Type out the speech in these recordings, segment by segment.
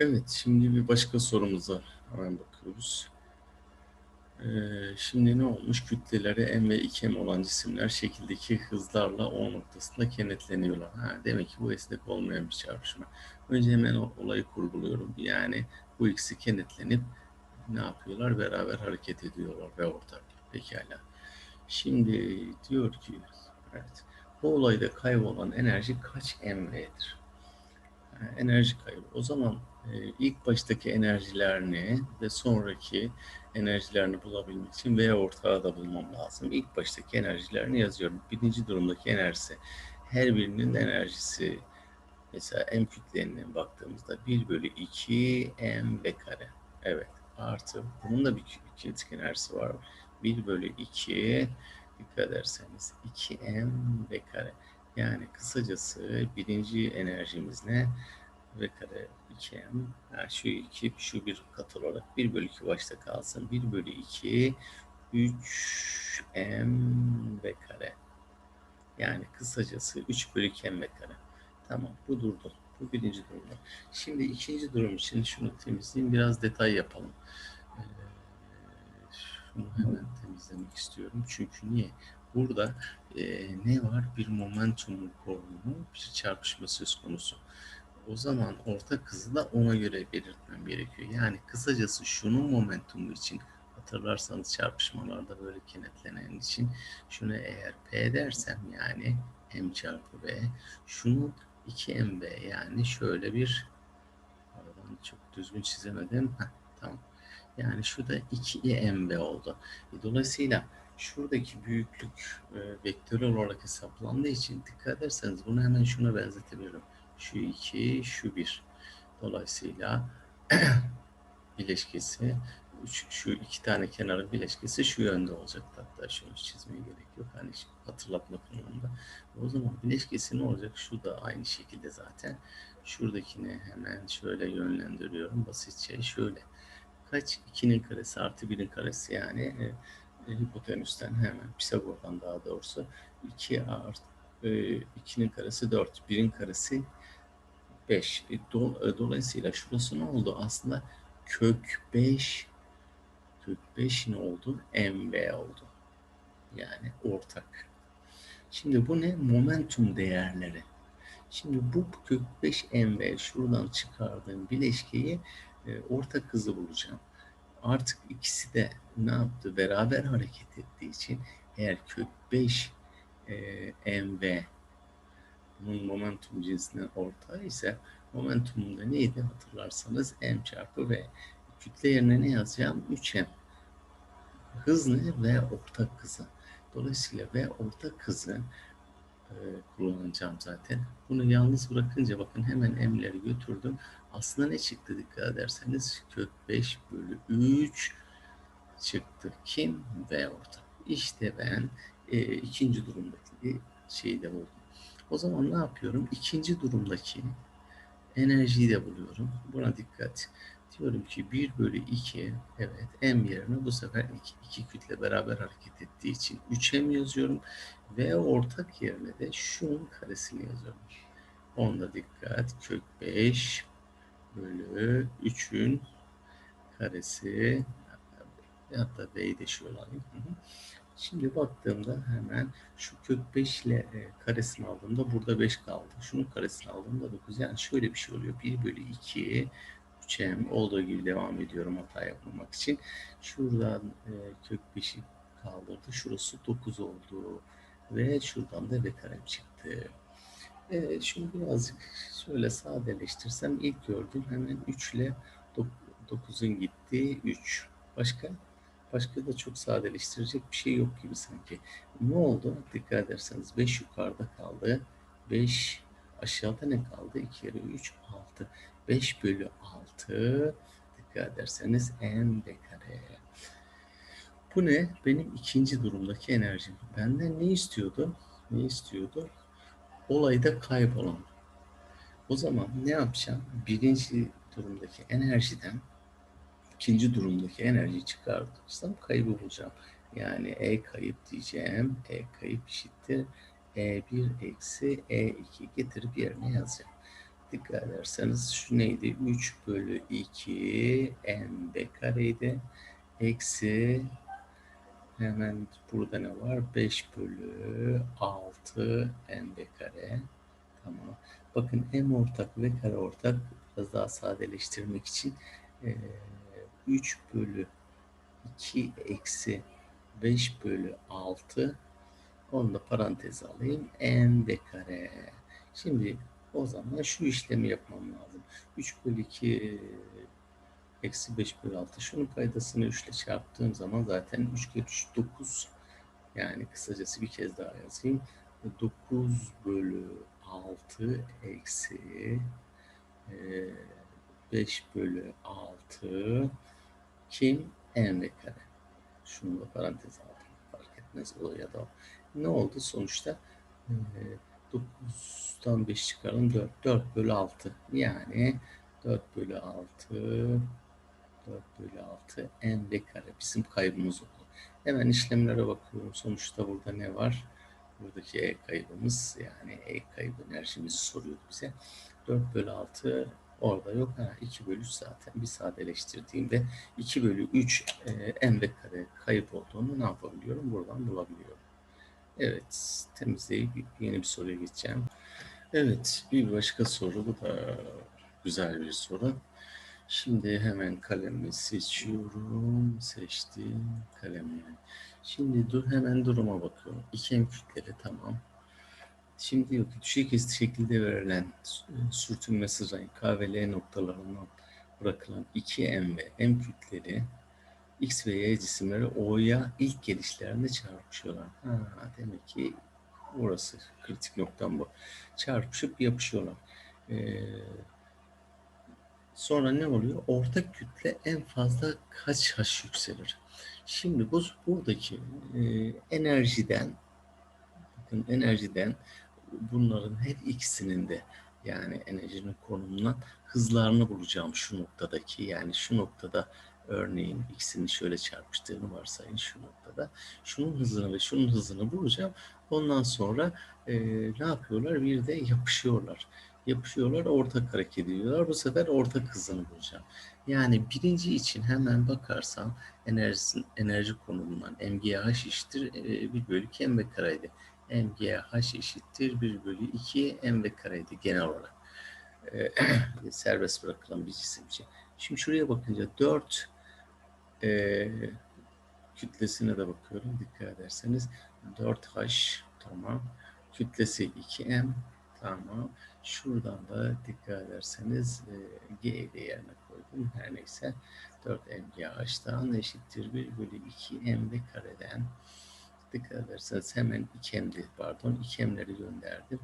Evet, şimdi bir başka sorumuza hemen bakıyoruz. Ee, şimdi ne olmuş? Kütleleri m ve 2m olan cisimler şekildeki hızlarla O noktasında kenetleniyorlar. Ha, demek ki bu esnek olmayan bir çarpışma. Önce hemen olayı kurguluyorum. Yani bu ikisi kenetlenip ne yapıyorlar? Beraber hareket ediyorlar ve ortak. Pekala. Şimdi diyor ki, evet, bu olayda kaybolan enerji kaç mv'dir? Enerji kaybı. O zaman e, ilk baştaki enerjilerini ve sonraki enerjilerini bulabilmek için V ortağı da bulmam lazım. İlk baştaki enerjilerini yazıyorum. Birinci durumdaki enerjisi. Her birinin enerjisi mesela M kütlenine baktığımızda 1 bölü 2 M V kare. Evet. Artı bunun da bir kinetik enerjisi var. 1 bölü 2 dikkat ederseniz 2M V kare. Yani kısacası birinci enerjimiz ne? V kare 2M. Yani şu 2, şu bir kat olarak 1 bölü 2 başta kalsın. 1 bölü 2 3M V kare. Yani kısacası 3 bölü 2M V kare. Tamam bu durdu. Bu birinci durumda. Şimdi ikinci durum için şunu temizleyeyim. Biraz detay yapalım. Ee, şunu hemen temizlemek istiyorum. Çünkü niye? Burada e, ne var? Bir momentum konumu, bir çarpışma söz konusu. O zaman orta hızı da ona göre belirtmem gerekiyor. Yani kısacası şunun momentumu için hatırlarsanız çarpışmalarda böyle kenetlenen için şunu eğer P dersem yani M çarpı V şunun 2MV yani şöyle bir aradan çok düzgün çizemedim. Heh, tamam. Yani şu da 2MV oldu. E, dolayısıyla şuradaki büyüklük e, vektörel olarak hesaplandığı için dikkat ederseniz bunu hemen şuna benzetebilirim. Şu 2, şu 1. Dolayısıyla bileşkesi şu iki tane kenarın bileşkesi şu yönde olacak. Hatta şunu çizmeye gerek yok. Hani hatırlatma konumunda. O zaman bileşkesi ne olacak? Şu da aynı şekilde zaten. Şuradakini hemen şöyle yönlendiriyorum. Basitçe şöyle. Kaç? 2'nin karesi artı 1'in karesi yani e, hipotenüsten hemen Pisagor'dan daha doğrusu 2 artı e, 2'nin karesi 4, 1'in karesi 5. E, do, e, dolayısıyla şurası ne oldu? Aslında kök 5 kök 5 ne oldu? MV oldu. Yani ortak. Şimdi bu ne? Momentum değerleri. Şimdi bu kök 5 MV şuradan çıkardığım bileşkeyi e, ortak hızı bulacağım. Artık ikisi de ne yaptı? Beraber hareket ettiği için eğer kök 5 e, MV bunun momentum cinsinden ortağı ise momentumunda neydi hatırlarsanız m çarpı v. Kütle yerine ne yazacağım? 3m. Hız ne? V ortak hızı. Dolayısıyla V ortak hızı kullanacağım zaten. Bunu yalnız bırakınca bakın hemen m'leri götürdüm. Aslında ne çıktı dikkat ederseniz kök 5 bölü 3 çıktı. Kim? V ortak. İşte ben e, ikinci durumdaki şeyi de buldum. O zaman ne yapıyorum? İkinci durumdaki enerjiyi de buluyorum. Buna dikkat. Diyorum ki 1 bölü 2 evet m yerine bu sefer iki, iki kütle beraber hareket ettiği için 3m yazıyorum. Ve ortak yerine de şunun karesini yazıyorum. Onda dikkat. Kök 5 bölü 3'ün karesi hatta b'yi de şöyle alayım. Şimdi baktığımda hemen şu kök 5 ile e, karesini aldığımda burada 5 kaldı. Şunun karesini aldığımda 9. Yani şöyle bir şey oluyor. 1 bölü 2 3m olduğu gibi devam ediyorum hata yapmamak için. Şuradan e, kök 5'i kaldırdı. Şurası 9 oldu. Ve şuradan da v karem çıktı. Evet, şunu birazcık şöyle sadeleştirsem ilk gördüğüm hemen 3 ile 9'un gittiği 3. Başka? Başka da çok sadeleştirecek bir şey yok gibi sanki. Ne oldu? Dikkat ederseniz 5 yukarıda kaldı. 5 aşağıda ne kaldı? 2 kere 3, 6. 5 bölü 6 dikkat ederseniz n b kare. Bu ne? Benim ikinci durumdaki enerjim. Benden ne istiyordu? Ne istiyordu? Olayda kaybolan. O zaman ne yapacağım? Birinci durumdaki enerjiden ikinci durumdaki enerjiyi çıkartırsam kaybı bulacağım. Yani E kayıp diyeceğim. E kayıp eşittir. E1 eksi E2 getirip yerine yazacağım. Dikkat ederseniz şu neydi? 3 bölü 2 n kareydi. Eksi hemen burada ne var? 5 bölü 6 n kare. Tamam. Bakın m ortak ve kare ortak biraz daha sadeleştirmek için e, 3 bölü 2 eksi 5 bölü 6 onu da parantez alayım. n de kare. Şimdi o zaman şu işlemi yapmam lazım. 3 bölü 2 eksi 5 bölü 6. Şunun paydasını 3 ile çarptığım zaman zaten 3 kere 3 9. Yani kısacası bir kez daha yazayım. 9 bölü 6 eksi 5 bölü 6 kim? n kare. Şunu da parantez aldım. Fark etmez o ya da o. Ne oldu sonuçta? E, 9'dan 5 çıkaralım 4. 4 bölü 6. Yani 4 bölü 6 4 bölü 6 n de kare bizim kaybımız oldu. Hemen işlemlere bakıyorum. Sonuçta burada ne var? Buradaki E kaybımız yani E kaybı enerjimizi soruyordu bize. 4 bölü 6 orada yok. Ha, 2 bölü 3 zaten bir sadeleştirdiğimde 2 bölü 3 e, n kare kayıp olduğunu ne yapabiliyorum? Buradan bulabiliyorum. Evet, temizleyip yeni bir soruya geçeceğim. Evet, bir başka soru. Bu da güzel bir soru. Şimdi hemen kalemi seçiyorum. Seçtim kalemi. Şimdi dur hemen duruma bakıyorum. İkem kütleli tamam. Şimdi ki düşey kesti şekilde verilen sürtünme sırayı K ve L noktalarından bırakılan 2M ve M kütleli X ve Y cisimleri O'ya ilk gelişlerinde çarpışıyorlar. Ha, demek ki orası kritik noktam bu. Çarpışıp yapışıyorlar. Ee, sonra ne oluyor? Ortak kütle en fazla kaç H yükselir? Şimdi bu buradaki e, enerjiden bakın enerjiden bunların her ikisinin de yani enerjinin konumundan hızlarını bulacağım şu noktadaki yani şu noktada örneğin ikisini şöyle çarpıştığını varsayın şu noktada. Şunun hızını ve şunun hızını bulacağım. Ondan sonra e, ne yapıyorlar? Bir de yapışıyorlar. Yapışıyorlar, ortak hareket ediyorlar. Bu sefer ortak hızını bulacağım. Yani birinci için hemen bakarsam enerji, enerji konumundan MGH eşittir e, 1 bölü 2 m kareydi. MGH eşittir 1 bölü 2 m kareydi genel olarak. E, serbest bırakılan bir cisim için. Şimdi şuraya bakınca 4 e, kütlesine de bakıyorum dikkat ederseniz. 4H tamam. Kütlesi 2M tamam. Şuradan da dikkat ederseniz e, G değerine koydum. Her neyse. 4MGH'dan eşittir 1 bölü 2M ve kareden. Dikkat ederseniz hemen 2M'di pardon 2M'leri gönderdim.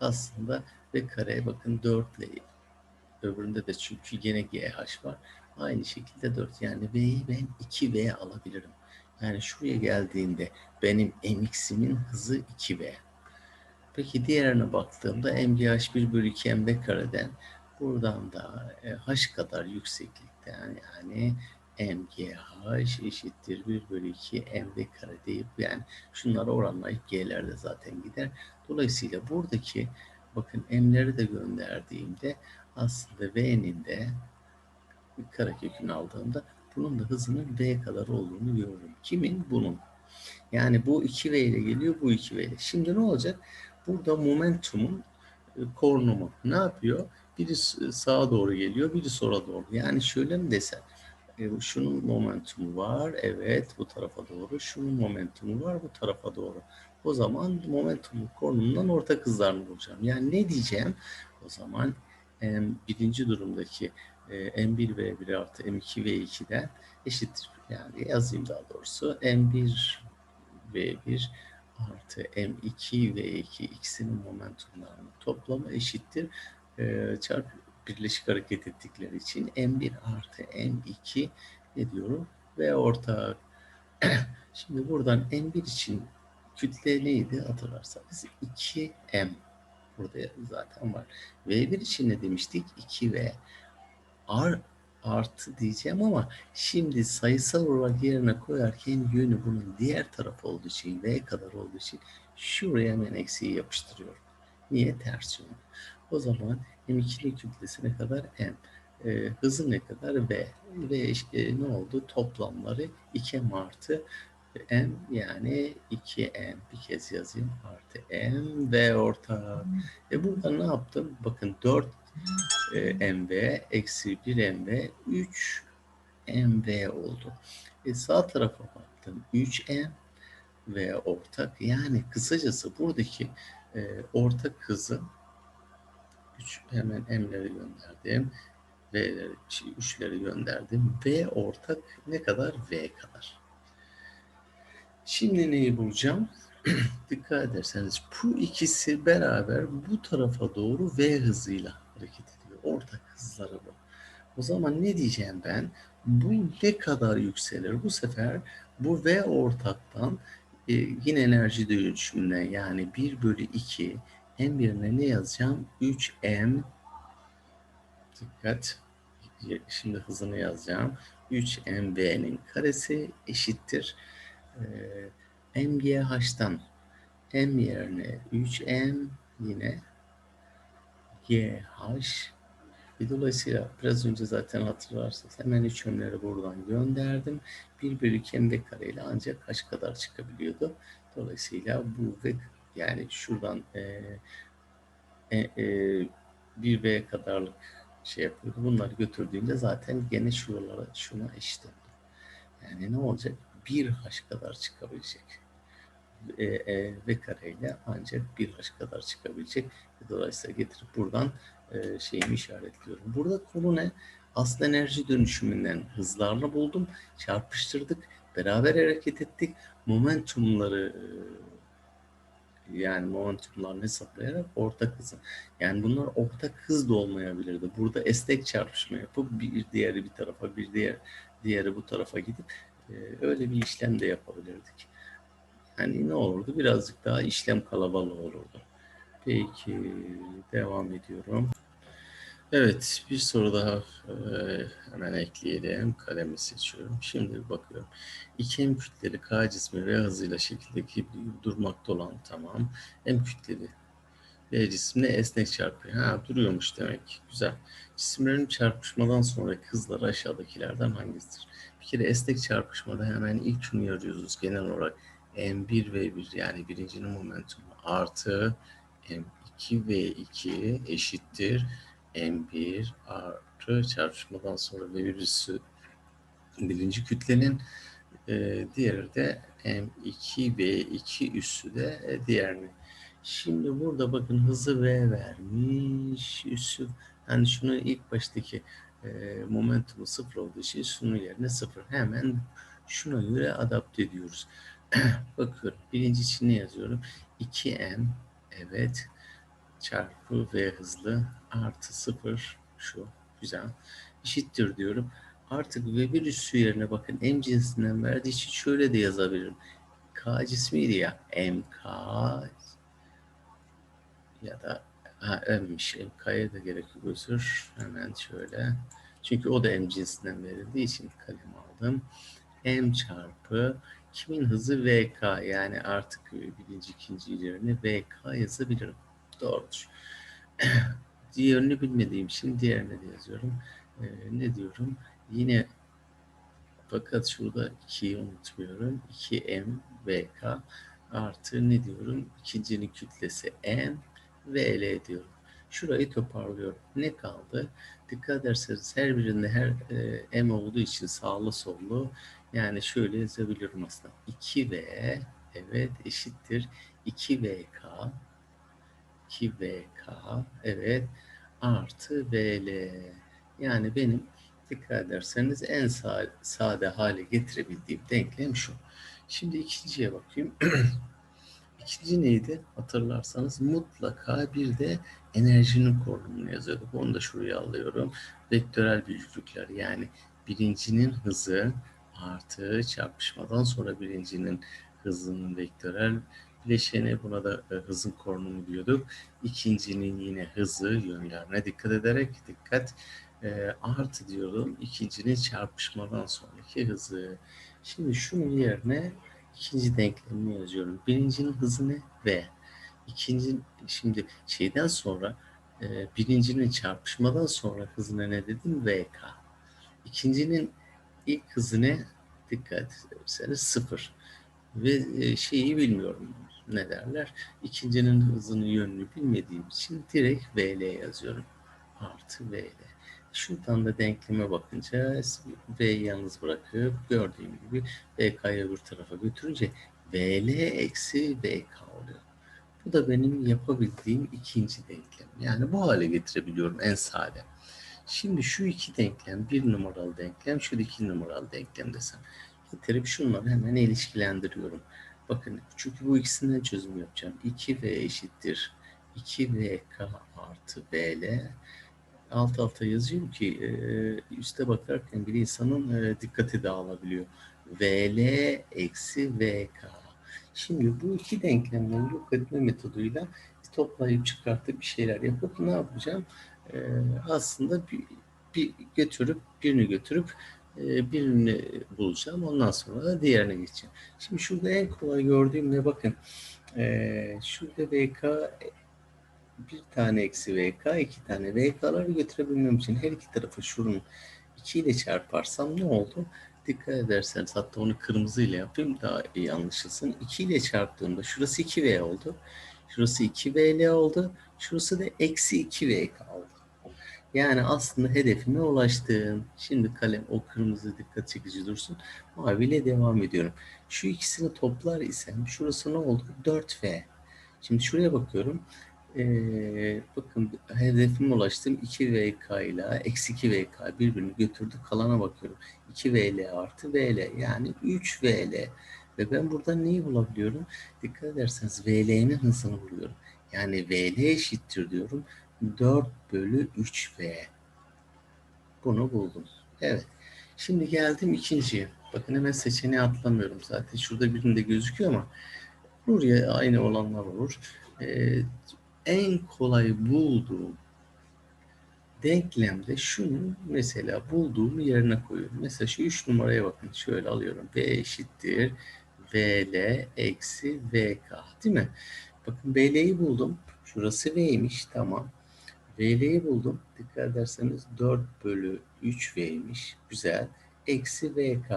Aslında ve kareye bakın 4 ile öbüründe de çünkü gene GH var Aynı şekilde 4 yani V'yi ben 2V alabilirim. Yani şuraya geldiğinde benim mx'imin hızı 2V. Peki diğerine baktığımda mgh 1 bölü 2 mv kareden buradan da e, h kadar yükseklikten yani mgh eşittir 1 bölü 2 mv kare deyip yani şunları oranlayıp g'ler de zaten gider. Dolayısıyla buradaki bakın m'leri de gönderdiğimde aslında v'nin de karekökünü aldığımda bunun da hızının v kadar olduğunu görürüm. Kimin? Bunun. Yani bu 2v ile geliyor, bu 2v ile. Şimdi ne olacak? Burada momentumun e, korunumu ne yapıyor? Biri sağa doğru geliyor, biri sola doğru. Yani şöyle mi desem? E, şunun momentumu var, evet bu tarafa doğru. Şunun momentumu var, bu tarafa doğru. O zaman momentumun korunumundan ortak hızlarını bulacağım. Yani ne diyeceğim? O zaman birinci durumdaki M1 V1 artı M2 V2'den eşittir. Yani yazayım daha doğrusu. M1 V1 artı M2 V2 ikisinin momentumlarının toplamı eşittir. E, çarp birleşik hareket ettikleri için M1 artı M2 ne diyorum? V ortak. Şimdi buradan M1 için kütle neydi hatırlarsanız 2M. Burada zaten var. V1 için ne demiştik? 2V ar, artı diyeceğim ama şimdi sayısal olarak yerine koyarken yönü bunun diğer tarafı olduğu için V kadar olduğu için şuraya hemen eksiği yapıştırıyorum. Niye? Ters yönü. O zaman M2'nin kütlesi ne kadar? M. E, hızı ne kadar? V. V e, ne oldu? Toplamları 2M artı M yani 2M. Bir kez yazayım. Artı M V ortak. E burada ne yaptım? Bakın 4 e, MV eksi 1 MV 3 MV oldu. E, sağ tarafa baktım. 3M ve ortak yani kısacası buradaki e, ortak hızı 3 hemen M'leri gönderdim. V'leri, şey, 3'leri gönderdim. V ortak ne kadar? V kadar. Şimdi neyi bulacağım? Dikkat ederseniz bu ikisi beraber bu tarafa doğru V hızıyla hareket ediyor. Ortak hızları bu. O zaman ne diyeceğim ben? Bu ne kadar yükselir? Bu sefer bu V ortaktan e, yine enerji dönüşümünden yani 1 bölü 2 M yerine ne yazacağım? 3M dikkat şimdi hızını yazacağım. 3MV'nin karesi eşittir. E, MGH'tan M yerine 3M yine GH ve dolayısıyla biraz önce zaten hatırlarsınız hemen üç ömleri buradan gönderdim. 1 bölü 2 kareyle ancak kaç kadar çıkabiliyordu. Dolayısıyla bu ve yani şuradan e, e, e, 1 V kadarlık şey yapıyordu. Bunları götürdüğünde zaten gene şuralara şuna eşit. Yani ne olacak? 1 H kadar çıkabilecek. E, e, V kareyle ancak 1 H kadar çıkabilecek. Dolayısıyla getirip buradan e, şeyimi işaretliyorum. Burada konu ne? Asıl enerji dönüşümünden hızlarla buldum. Çarpıştırdık. Beraber hareket ettik. Momentumları e, yani momentumlarını hesaplayarak ortak hızı. Yani bunlar ortak hız da olmayabilirdi. Burada esnek çarpışma yapıp bir diğeri bir tarafa bir diğer diğeri bu tarafa gidip e, öyle bir işlem de yapabilirdik. Yani ne olurdu? Birazcık daha işlem kalabalık olurdu. Peki devam ediyorum. Evet bir soru daha e, hemen ekleyelim. Kalemi seçiyorum. Şimdi bakıyorum. İki M kütleli K cismi V hızıyla şekildeki durmakta olan tamam. M kütleli V cismine esnek çarpıyor. Ha duruyormuş demek. Güzel. Cisimlerin çarpışmadan sonraki hızları aşağıdakilerden hangisidir? Bir kere esnek çarpışmada hemen ilk şunu yazıyoruz genel olarak. M1 V1 yani birincinin momentumu artı M2 V2 eşittir M1 artı çarpışmadan sonra V virüsü birinci kütlenin e, diğeri de M2 V2 üssü de e, diğerini. Şimdi burada bakın hızı V vermiş. Üssü yani şunu ilk baştaki e, momentumu sıfır olduğu için şunun yerine sıfır. Hemen şuna göre adapte ediyoruz. Bakıyorum birinci için ne yazıyorum? 2M evet çarpı v hızlı artı sıfır şu güzel eşittir diyorum. Artık v1 üssü yerine bakın m cinsinden verdiği için şöyle de yazabilirim. k cismiydi ya mk ya da ha, m'miş mk'ya da gerek yok özür hemen şöyle çünkü o da m cinsinden verildiği için kalem aldım m çarpı kimin hızı vk yani artık birinci ikinci yerine vk yazabilirim Doğrudur. Diğerini bilmediğim için diğerini de yazıyorum. Ee, ne diyorum? Yine fakat şurada 2'yi unutmuyorum. 2m vk artı ne diyorum? İkincinin kütlesi m ve l diyorum. Şurayı toparlıyorum. Ne kaldı? Dikkat ederseniz her birinde her e, m olduğu için sağlı sollu yani şöyle yazabilirim aslında. 2v evet eşittir 2vk 2VK evet artı VL yani benim dikkat ederseniz en sade hale getirebildiğim denklem şu. Şimdi ikinciye bakayım. İkinci neydi? Hatırlarsanız mutlaka bir de enerjinin korunumunu yazıyorduk. Onu da şuraya alıyorum. Vektörel büyüklükler yani birincinin hızı artı çarpışmadan sonra birincinin hızının vektörel bileşeni buna da e, hızın korunumu diyorduk. İkincinin yine hızı yönlerine dikkat ederek dikkat e, artı diyorum. İkincinin çarpışmadan sonraki hızı. Şimdi şunun yerine ikinci denklemini yazıyorum. Birincinin hızı ne? V. İkinci şimdi şeyden sonra e, birincinin çarpışmadan sonra hızına ne dedim? VK. İkincinin ilk hızı ne? Dikkat ederseniz sıfır. Ve e, şeyi bilmiyorum ne derler. İkincinin hızını yönünü bilmediğim için direkt VL yazıyorum. Artı VL. Şuradan da denkleme bakınca V'yi yalnız bırakıp gördüğüm gibi VK'yı öbür tarafa götürünce VL eksi VK oluyor. Bu da benim yapabildiğim ikinci denklem. Yani bu hale getirebiliyorum en sade. Şimdi şu iki denklem, bir numaralı denklem, şu iki numaralı denklem desem. Getirip şunları hemen ilişkilendiriyorum. Bakın çünkü bu ikisinden çözüm yapacağım. 2V eşittir 2VK artı VL alt alta yazıyorum ki e, üste bakarken bir insanın e, dikkati dağılabiliyor. VL eksi VK. Şimdi bu iki denklemleri yok etme metoduyla toplayıp çıkartıp bir şeyler yapıp ne yapacağım? E, aslında bir, bir götürüp birini götürüp e, birini bulacağım. Ondan sonra da diğerine geçeceğim. Şimdi şurada en kolay gördüğüm ne bakın. E, şurada VK bir tane eksi VK, iki tane VK'ları götürebilmem için her iki tarafı şunun 2 ile çarparsam ne oldu? Dikkat ederseniz hatta onu kırmızı ile yapayım daha iyi anlaşılsın. 2 ile çarptığımda şurası 2V oldu. Şurası 2VL oldu. Şurası da eksi 2VK oldu. Yani aslında hedefime ulaştım. Şimdi kalem o kırmızı dikkat çekici dursun. Maviyle devam ediyorum. Şu ikisini toplar isem şurası ne oldu? 4V. Şimdi şuraya bakıyorum. Ee, bakın hedefime ulaştım 2VK ile eksi 2VK birbirini götürdü. Kalana bakıyorum. 2VL artı VL yani 3VL. Ve ben burada neyi bulabiliyorum? Dikkat ederseniz VL'nin hızını buluyorum. Yani VL eşittir diyorum. 4 bölü 3V. Bunu buldum. Evet. Şimdi geldim ikinciye. Bakın hemen seçeneği atlamıyorum. Zaten şurada birinde gözüküyor ama buraya aynı olanlar olur. Ee, en kolay bulduğum denklemde şunu mesela bulduğum yerine koyuyorum. Mesela şu 3 numaraya bakın. Şöyle alıyorum. V eşittir VL eksi VK. Değil mi? Bakın VL'yi buldum. Şurası V'ymiş. Tamam. VL'yi buldum. Dikkat ederseniz 4 bölü 3V'ymiş. Güzel. Eksi VK.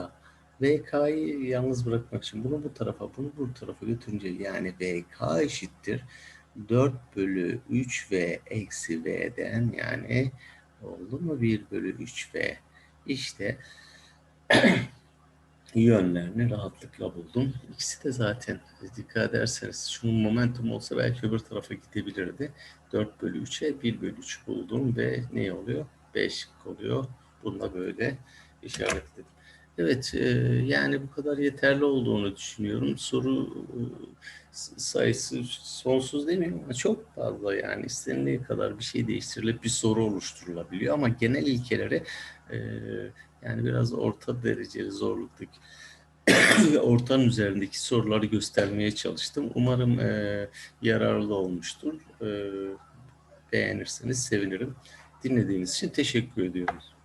VK'yı yalnız bırakmak için bunu bu tarafa, bunu bu tarafa götürünce yani VK eşittir 4 bölü 3V eksi V'den yani oldu mu 1 bölü 3V. İşte yönlerini rahatlıkla buldum. İkisi de zaten dikkat ederseniz şunun momentum olsa belki öbür tarafa gidebilirdi. 4 bölü 3'e 1 bölü 3 buldum ve ne oluyor? 5 oluyor. Bununla böyle işaretledim. Evet, e, yani bu kadar yeterli olduğunu düşünüyorum. Soru e, sayısı sonsuz demeyeyim ama çok fazla yani istenildiği kadar bir şey değiştirilip bir soru oluşturulabiliyor ama genel ilkeleri e, yani biraz orta dereceli zorluktaki ve ortanın üzerindeki soruları göstermeye çalıştım. Umarım e, yararlı olmuştur. E, beğenirseniz sevinirim. Dinlediğiniz için teşekkür ediyoruz.